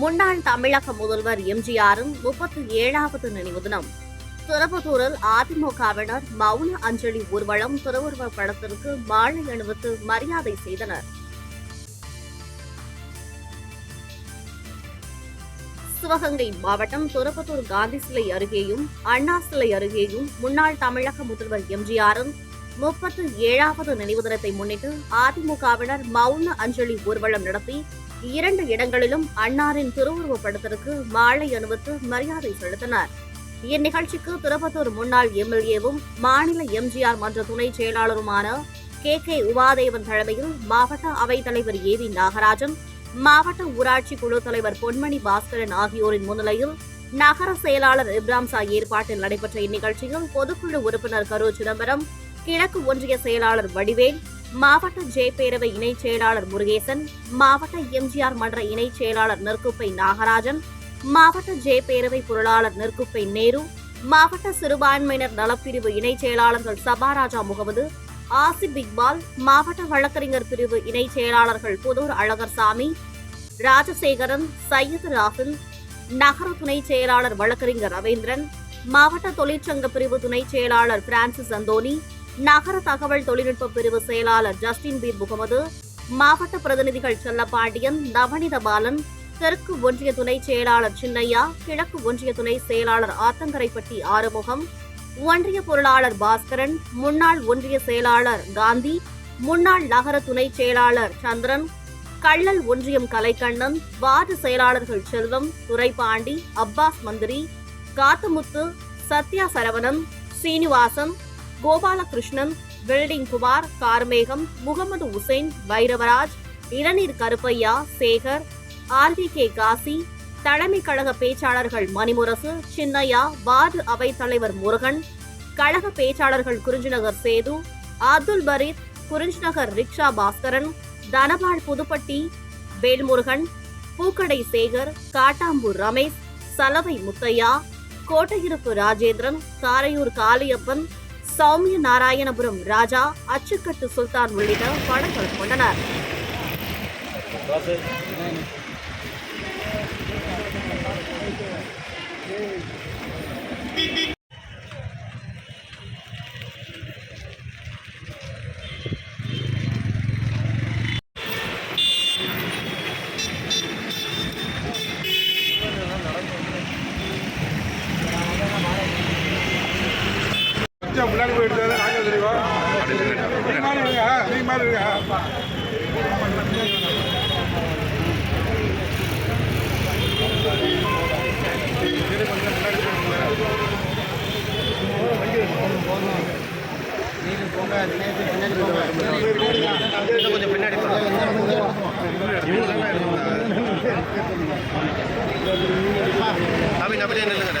முன்னாள் தமிழக முதல்வர் எம்ஜிஆரின் முப்பத்தி ஏழாவது நினைவு தினம். திருப்பத்தூரில் அதிமுகவினர் மௌன அஞ்சலி ஊர்வலம் திருவுருவப் படத்திற்கு மாலை அணிவித்து மரியாதை செய்தனர். சிவகங்கை மாவட்டம் திருப்பத்தூர் காந்தி சிலை அருகேயும் அண்ணா சிலை அருகேயும் முன்னாள் தமிழக முதல்வர் எம்ஜிஆரின் முப்பத்து ஏழாவது நினைவு தினத்தை முன்னிட்டு அதிமுகவினர் மௌன அஞ்சலி ஊர்வலம் நடத்தி இரண்டு இடங்களிலும் அன்னாரின் திருவுருவப் படத்திற்கு மாலை அணிவித்து மரியாதை செலுத்தினர். இந்நிகழ்ச்சிக்கு திருப்பத்தூர் முன்னாள் எம்எல்ஏவும் மாநில எம்ஜிஆர் மன்ற துணை செயலாளருமான கே. கே. உபாதேவன் தலைமையில் மாவட்ட அவைத் தலைவர் ஏ. வி. நாகராஜன் மாவட்ட ஊராட்சி குழு தலைவர் பொன்மணி பாஸ்கரன் ஆகியோரின் முன்னிலையில் நகர செயலாளர் இப்ராம்சா ஏற்பாட்டில் நடைபெற்ற இந்நிகழ்ச்சியில் பொதுக்குழு உறுப்பினர் கரு சிதம்பரம் கிழக்கு ஒன்றிய செயலாளர் வடிவேல் மாவட்ட ஜே பேரவை இணைச் செயலாளர் முருகேசன் மாவட்ட எம்ஜிஆர் மன்ற இணைச் செயலாளர் நெற்குப்பை நாகராஜன் மாவட்ட ஜே பேரவை பொருளாளர் நெற்குப்பை நேரு மாவட்ட சிறுபான்மையினர் நலப்பிரிவு இணைச் செயலாளர்கள் சபாராஜா முகமது ஆசிப் இக்பால் மாவட்ட வழக்கறிஞர் பிரிவு இணைச் செயலாளர்கள் புதூர் அழகர்சாமி ராஜசேகரன் சையத் ராஃபில் நகர துணை செயலாளர் வழக்கறிஞர் ரவீந்திரன் மாவட்ட தொழிற்சங்க பிரிவு துணைச் செயலாளர் பிரான்சிஸ் அந்தோனி நகர தகவல் தொழில்நுட்ப பிரிவு செயலாளர் ஜஸ்டின் பீர் முகமது மாவட்ட பிரதிநிதிகள் செல்லப்பாண்டியன் நவனித பாலன் தெற்கு ஒன்றிய துணை செயலாளர் சின்னையா கிழக்கு ஒன்றிய துணை செயலாளர் ஆத்தங்கரைப்பட்டி ஆறுமுகம் ஒன்றிய பொருளாளர் பாஸ்கரன் முன்னாள் ஒன்றிய செயலாளர் காந்தி முன்னாள் நகர துணை செயலாளர் சந்திரன் கள்ளல் ஒன்றியம் கலைக்கண்ணன் வார்டு செயலாளர்கள் செல்வம் துரைபாண்டி அப்பாஸ் மந்திரி காத்தமுத்து சத்யா சரவணன் சீனிவாசன் கோபாலகிருஷ்ணன் வெல்டிங் குமார் கார்மேகம் முகமது உசைன் வைரவராஜ் இளநீர் Karuppaiah Sekar R V K Kasi தலைமை கழக பேச்சாளர்கள் மணிமுரசு சின்னையா வார்டு அவைத் தலைவர் முருகன் கழக பேச்சாளர்கள் குறிஞ்சிநகர் சேது அப்துல் பரீத் குறிஞ்சிநகர் ரிக்ஷா பாஸ்கரன் தனபால் புதுப்பட்டி வேல்முருகன் பூக்கடை சேகர் காட்டாம்பூர் ரமேஷ் சலவை முத்தையா கோட்டையிருப்பு ராஜேந்திரன் காரையூர் காளியப்பன் சௌமிய நாராயணபுரம் ராஜா அச்சுக்கட்டு சுல்தான் உள்ளிட்ட படங்கள் கொண்டனர். கொஞ்சம் முன்னாடி போய் எடுத்தாதான் நாங்க தெரியும்? நீ மாதிரி இருங்க நீ கொஞ்சம் பின்னாடி நவீன் அப்படியே நில்லுங்க